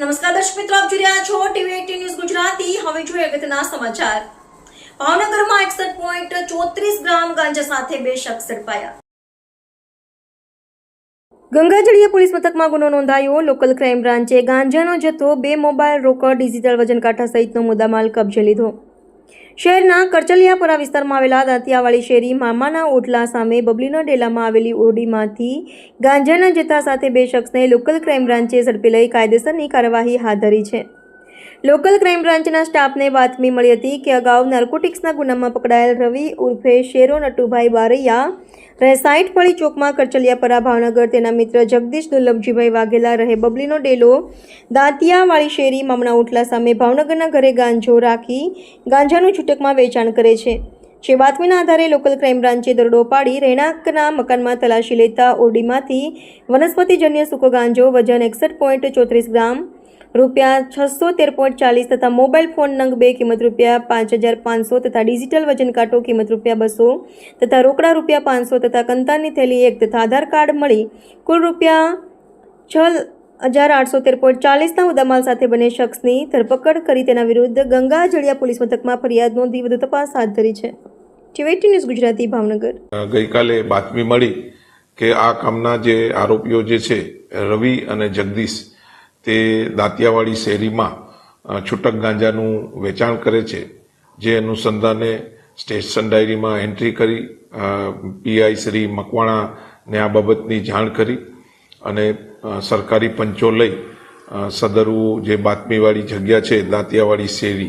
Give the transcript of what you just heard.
નમસ્કાર દર્શક મિત્રો, આપ જોઈ રહ્યા છો ટીવી એટી ન્યૂઝ ગુજરાતી. હવે જોઈએ અગત્યના સમાચાર. ભાવનગરમાં એકસઠ પોઈન્ટ ચોત્રીસ ગ્રામ ગાંજા સાથે બે શખ્સ ઝડપાયા. ગંગાજળીય પોલીસ મથકમાં ગુનો નોંધાયો. લોકલ ક્રાઇમ બ્રાન્ચે ગાંજાનો જથ્થો બે મોબાઈલ રોકડ, ડિજિટલ વજન કાંઠા સહિતનો મુદ્દામાલ કબજે લીધો. શહેરના કરચલિયાપરા વિસ્તારમાં આવેલા દાંતિયાવાળી શેરી મામાના ઓટલા સામે બબલીના ડેલામાં આવેલી ઓરડીમાંથી ગાંજાના જથ્થા સાથે બે શખ્સને લોકલ ક્રાઇમ બ્રાન્ચે ઝડપી લઈ કાયદેસરની કાર્યવાહી હાથ ધરી છે. લોકલ ક્રાઇમ બ્રાન્ચના સ્ટાફને બાતમી મળી હતી કે અગાઉ નાર્કોટિક્સના ગુનામાં પકડાયેલ રવિ ઉર્ફે શેરો નટુભાઈ બારૈયા રહે સાઈઠ ફળી ચોકમાં કરચલિયાપરા ભાવનગર, તેના મિત્ર જગદીશ દુર્લભજીભાઈ વાઘેલા રહે બબલીનો ડેલો, દાંતિયાવાળી શેરી મામણા ઓટલા સામે ભાવનગરના ઘરે ગાંજો રાખી ગાંજાનું છૂટકમાં વેચાણ કરે છે. જે બાતમીના આધારે લોકલ ક્રાઇમ બ્રાન્ચે દરોડો પાડી રહેણાંકના મકાનમાં તલાશી લેતા ઓરડીમાંથી વનસ્પતિજન્ય સૂકો ગાંજો વજન એકસઠ પોઈન્ટ ચોત્રીસ ગ્રામ રૂપિયા છસો તેર પોઈન્ટ ચાલીસ તથા મોબાઈલ ફોન નંગ બે કિંમત રૂપિયા પાંચ હજાર પાંચસો તથા ડિજિટલ વજન કાંટો કિંમત રૂપિયા બસો તથા રોકડા રૂપિયા પાંચસો તથા કંતારની થેલી એક તથા આધાર કાર્ડ મળી કુલ રૂપિયા છ હજાર આઠસો તેર પોઈન્ટ ચાલીસના મુદ્દામાલ સાથે બને શખ્સની ધરપકડ કરી તેના વિરુદ્ધ ગંગા જળિયા પોલીસ મથકમાં ફરિયાદ નોંધી વધુ તપાસ હાથ ધરી છે. ટીવેટી ન્યૂઝ ગુજરાતી, ભાવનગર. ગઈકાલે બાતમી મળી કે આ કામના જે આરોપીઓ જે છે, રવિ અને જગદીશ તે દાંતિયાવાડી શેરીમાં છૂટક ગાંજાનું વેચાણ કરે છે, જે અનુસંધાને સ્ટેશન ડાયરીમાં એન્ટ્રી કરી પીઆઈ શ્રી મકવાણાને આ બાબતની જાણ કરી અને સરકારી પંચો લઈ સદરવું સદરુ જે બાતમીવાળી જગ્યા છે દાંતિયાવાડી શેરી